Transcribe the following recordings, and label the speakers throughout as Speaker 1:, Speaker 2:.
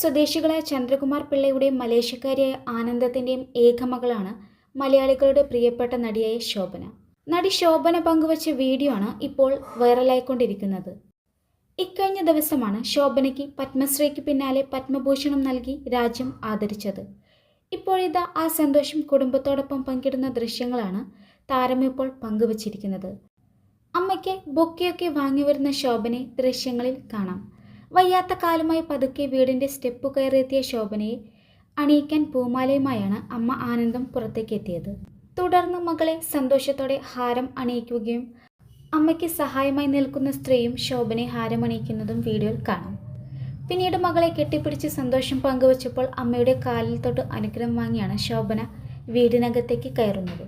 Speaker 1: സ്വദേശികളായ ചന്ദ്രകുമാർ പിള്ളയുടെ മലേഷ്യക്കാരിയായ ആനന്ദത്തിന്റെയും ഏകമകളാണ് മലയാളികളുടെ പ്രിയപ്പെട്ട നടിയായ ശോഭന. നടി ശോഭന പങ്കുവച്ച വീഡിയോ ആണ് ഇപ്പോൾ വൈറലായിക്കൊണ്ടിരിക്കുന്നത്. ഇക്കഴിഞ്ഞ ദിവസമാണ് ശോഭനയ്ക്ക് പത്മശ്രീക്ക് പിന്നാലെ പത്മഭൂഷണം നൽകി രാജ്യം ആദരിച്ചത്. ഇപ്പോഴിതാ ആ സന്തോഷം കുടുംബത്തോടൊപ്പം പങ്കിടുന്ന ദൃശ്യങ്ങളാണ് താരം ഇപ്പോൾ പങ്കുവച്ചിരിക്കുന്നത്. അമ്മയ്ക്ക് ബൊക്കെയൊക്കെ വാങ്ങി വരുന്ന ശോഭനെ ദൃശ്യങ്ങളിൽ കാണാം. വയ്യാത്ത കാലുമായി പതുക്കെ വീടിന്റെ സ്റ്റെപ്പ് കയറിയെത്തിയ ശോഭനയെ അണിയിക്കാൻ പൂമാലയുമായാണ് അമ്മ ആനന്ദം പുറത്തേക്ക് എത്തിയത് തുടർന്ന് മകളെ സന്തോഷത്തോടെ ഹാരം അണിയിക്കുകയും അമ്മയ്ക്ക് സഹായമായി നിൽക്കുന്ന സ്ത്രീയും ശോഭനെ ഹാരം അണിയിക്കുന്നതും വീഡിയോയിൽ കാണാം. പിന്നീട് മകളെ കെട്ടിപ്പിടിച്ച് സന്തോഷം പങ്കുവച്ചപ്പോൾ അമ്മയുടെ കാലിൽ തൊട്ട് അനുഗ്രഹം വാങ്ങിയാണ് ശോഭന വീടിനകത്തേക്ക് കയറുന്നത്.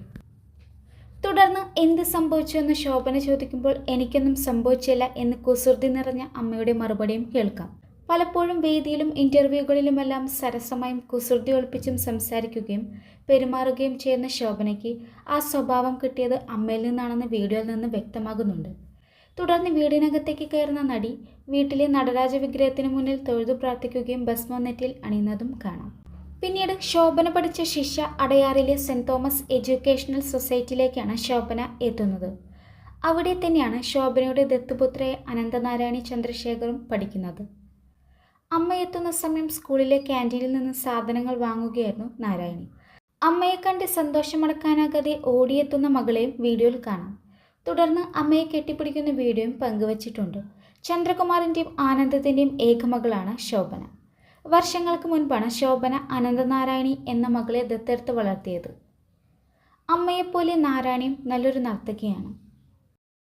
Speaker 1: തുടർന്ന് എന്ത് സംഭവിച്ചു എന്ന് ശോഭന ചോദിക്കുമ്പോൾ എനിക്കൊന്നും സംഭവിച്ചില്ല എന്ന് കുസൃതി നിറഞ്ഞ അമ്മയുടെ മറുപടിയും കേൾക്കാം. പലപ്പോഴും വേദിയിലും ഇന്റർവ്യൂകളിലുമെല്ലാം സരസമായും കുസൃതി ഒളിപ്പിച്ചും സംസാരിക്കുകയും പെരുമാറുകയും ചെയ്യുന്ന ശോഭനയ്ക്ക് ആ സ്വഭാവം കിട്ടിയത് അമ്മയിൽ നിന്നാണെന്ന് വീഡിയോയിൽ നിന്ന് വ്യക്തമാകുന്നുണ്ട്. തുടർന്ന് വീടിനകത്തേക്ക് കയറുന്ന നടി വീട്ടിലെ നടരാജ വിഗ്രഹത്തിന് മുന്നിൽ തൊഴുതു പ്രാർത്ഥിക്കുകയും ഭസ്മം നെറ്റിയിൽ അണിയുന്നതും കാണാം. പിന്നീട് ശോഭന പഠിച്ച ശിഷ്യ അടയാറിലെ സെന്റ് തോമസ് എഡ്യൂക്കേഷണൽ സൊസൈറ്റിയിലേക്കാണ് ശോഭന എത്തുന്നത്. അവിടെ തന്നെയാണ് ശോഭനയുടെ ദത്തുപുത്രയെ അനന്തനാരായണി ചന്ദ്രശേഖറും പഠിക്കുന്നത്. അമ്മ എത്തുന്ന സമയം സ്കൂളിലെ ക്യാന്റീനിൽ നിന്ന് സാധനങ്ങൾ വാങ്ങുകയായിരുന്നു നാരായണി. അമ്മയെ കണ്ട് സന്തോഷമടക്കാനാകാതെ ഓടിയെത്തുന്ന മകളെയും വീഡിയോയിൽ കാണാം. തുടർന്ന് അമ്മയെ കെട്ടിപ്പിടിക്കുന്ന വീഡിയോയും പങ്കുവച്ചിട്ടുണ്ട്. ചന്ദ്രകുമാറിന്റെയും ആനന്ദത്തിന്റെയും ഏകമകളാണ് ശോഭന. വർഷങ്ങൾക്ക് മുൻപാണ് ശോഭന അനന്തനാരായണി എന്ന മകളെ ദത്തെടുത്ത് വളർത്തിയത്. അമ്മയെപ്പോലെ നാരായണിയും നല്ലൊരു നർത്തകിയാണ്.